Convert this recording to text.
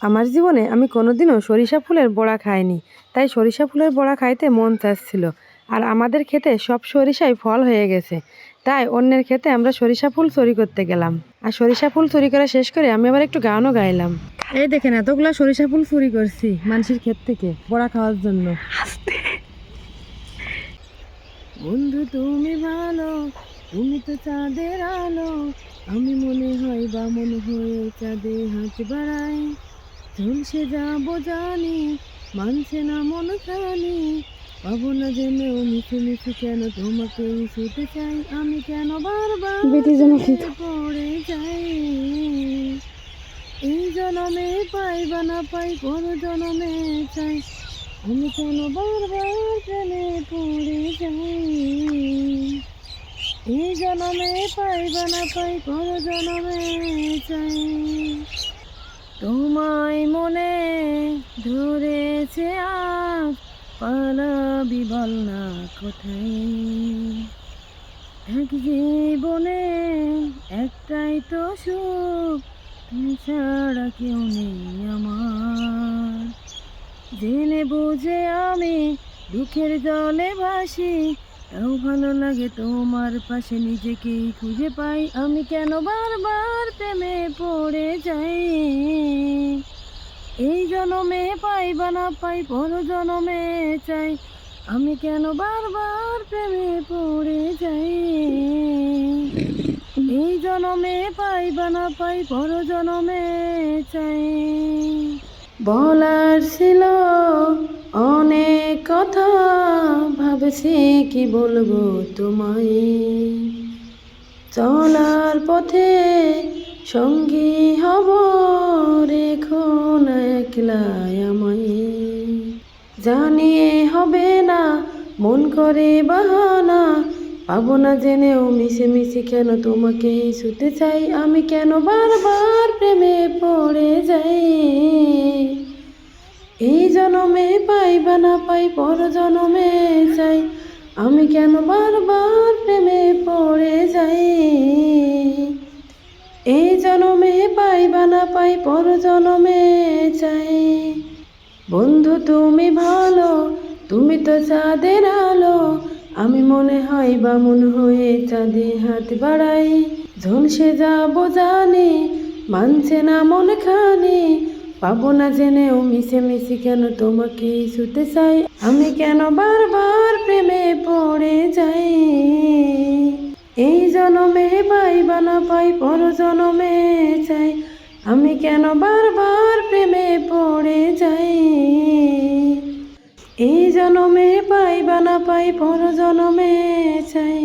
আমার জীবনে আমি কোনোদিনও সরিষা ফুলের বড়া খাইনি, তাই সরিষা ফুলের বড়া খাইতে মন চাচ্ছিল। আর আমাদের খেতে সব সরিষাই ফল হয়ে গেছে, তাই অন্যের খেতে আমরা সরিষা ফুল চুরি করতে গেলাম। আর সরিষা ফুল চুরি করা শেষ করে আমি আবার একটু গানও গাইলাম। এই দেখেন, এতগুলো সরিষা ফুল চুরি করছি মানুষের ক্ষেত থেকে বড়া খাওয়ার জন্য। বন্ধু, তুমি ভালো, তুমি তো চাঁদের আলো। আমি মনে হয় বা মনে হয়ে চাঁদে হাত বাড়াই। ঝলসে যাব জানি মানছে না মন খানি। পাবো না জেনেও মিশে মিশে কেন তোমাকে ছুটে চাই? আমি কেন বারবার পড়ে যাই? এই জনমে পাই বা না পাই কোন জনমে চাই? আমি কেন বারবার প্রেমে পড়ে যাই? এই জনমে পাই বা না পাই কোন জনমে চাই? তোমায় মনে ধরেছে আজ পালাবি বল না কোথায়? এক জীবনে একটাই তো সুখ, তুমি ছাড়া কেউ নেই আমার। জেনে বুঝে আমি দুঃখের জলে ভাসি, তাও ভালো লাগে তোমার পাশে নিজেকেই খুঁজে পাই। আমি কেন বারবার প্রেমে পড়ে যাই? এই জনমে পাই বা না পাই, পর জনমে চাই। আমি কেন বারবার প্রেমে পড়ে যাই? এই জনমে পাই বা না পাই, পর জনমে চাই। বলার ছিল অনেক কথা, ভাবছি কি বলব তোমায়? চলার পথে সঙ্গী হব না আমায়। জানিয়ে হবে না, মন করে বাহানা। পাবো না জেনেও মিশে মিশে কেন তোমাকে শুতে চাই? আমি কেন বারবার প্রেমে পড়ে যাই? এই জনমে পাই বা না পাই পর জনমে চাই। আমি কেন বারবার প্রেমে পড়ে যাই এই জনমে পাই বা না পাই পর জনমে চাই। বন্ধু, তুমি ভালো, তুমি তো চাঁদের আলো। আমি মনে হয় বা মন হয়ে চাঁদে হাত বাড়াই। ঝলসে যাব জানি, মানছে না মন খানি। পাবো না জেনেও মিশে মিশে কেন তোমাকে শুতে চাই? আমি কেন বারবার প্রেমে পড়ে যাই? এই জনমে পাই বা না পাই পর জনমে চাই। আমি কেন বারবার প্রেমে পড়ে যাই? এই জনমে পাইবা না পাই পর জনমে চাই।